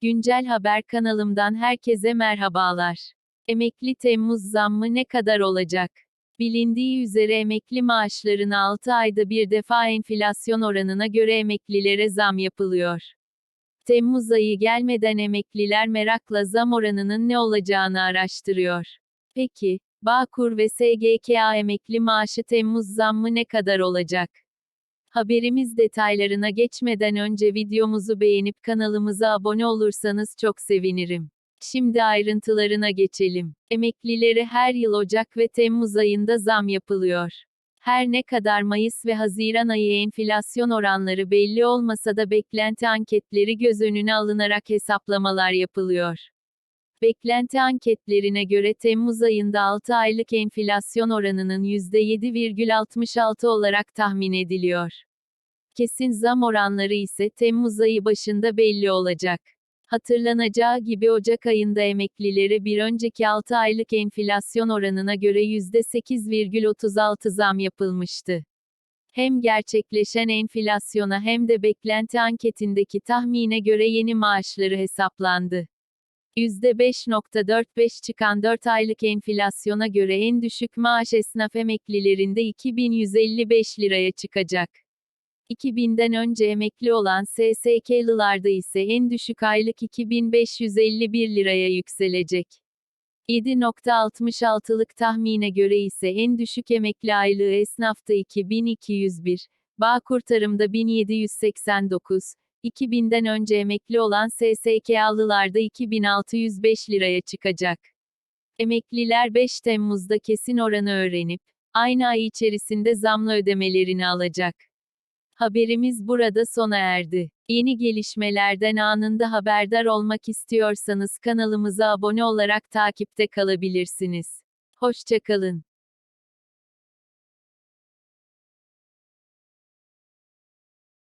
Güncel Haber kanalımdan herkese merhabalar. Emekli Temmuz zammı ne kadar olacak? Bilindiği üzere emekli maaşlarına 6 ayda bir defa enflasyon oranına göre emeklilere zam yapılıyor. Temmuz ayı gelmeden emekliler merakla zam oranının ne olacağını araştırıyor. Peki, Bağkur ve SGKA emekli maaşı Temmuz zammı ne kadar olacak? Haberimiz detaylarına geçmeden önce videomuzu beğenip kanalımıza abone olursanız çok sevinirim. Şimdi ayrıntılarına geçelim. Emeklilere her yıl Ocak ve Temmuz ayında zam yapılıyor. Her ne kadar Mayıs ve Haziran ayı enflasyon oranları belli olmasa da beklenti anketleri göz önüne alınarak hesaplamalar yapılıyor. Beklenti anketlerine göre Temmuz ayında 6 aylık enflasyon oranının %7,66 olarak tahmin ediliyor. Kesin zam oranları ise Temmuz ayı başında belli olacak. Hatırlanacağı gibi Ocak ayında emeklilere bir önceki 6 aylık enflasyon oranına göre %8,36 zam yapılmıştı. Hem gerçekleşen enflasyona hem de beklenti anketindeki tahmine göre yeni maaşları hesaplandı. %5.45 çıkan 4 aylık enflasyona göre en düşük maaş esnaf emeklilerinde 2155 liraya çıkacak. 2000'den önce emekli olan SSK'lılarda ise en düşük aylık 2551 liraya yükselecek. 7.66'lık tahmine göre ise en düşük emekli aylığı esnafta 2201, Bağkur Tarım'da 1789, 2000'den önce emekli olan SSK'lılarda 2605 liraya çıkacak. Emekliler 5 Temmuz'da kesin oranı öğrenip, aynı ay içerisinde zamlı ödemelerini alacak. Haberimiz burada sona erdi. Yeni gelişmelerden anında haberdar olmak istiyorsanız kanalımıza abone olarak takipte kalabilirsiniz. Hoşçakalın.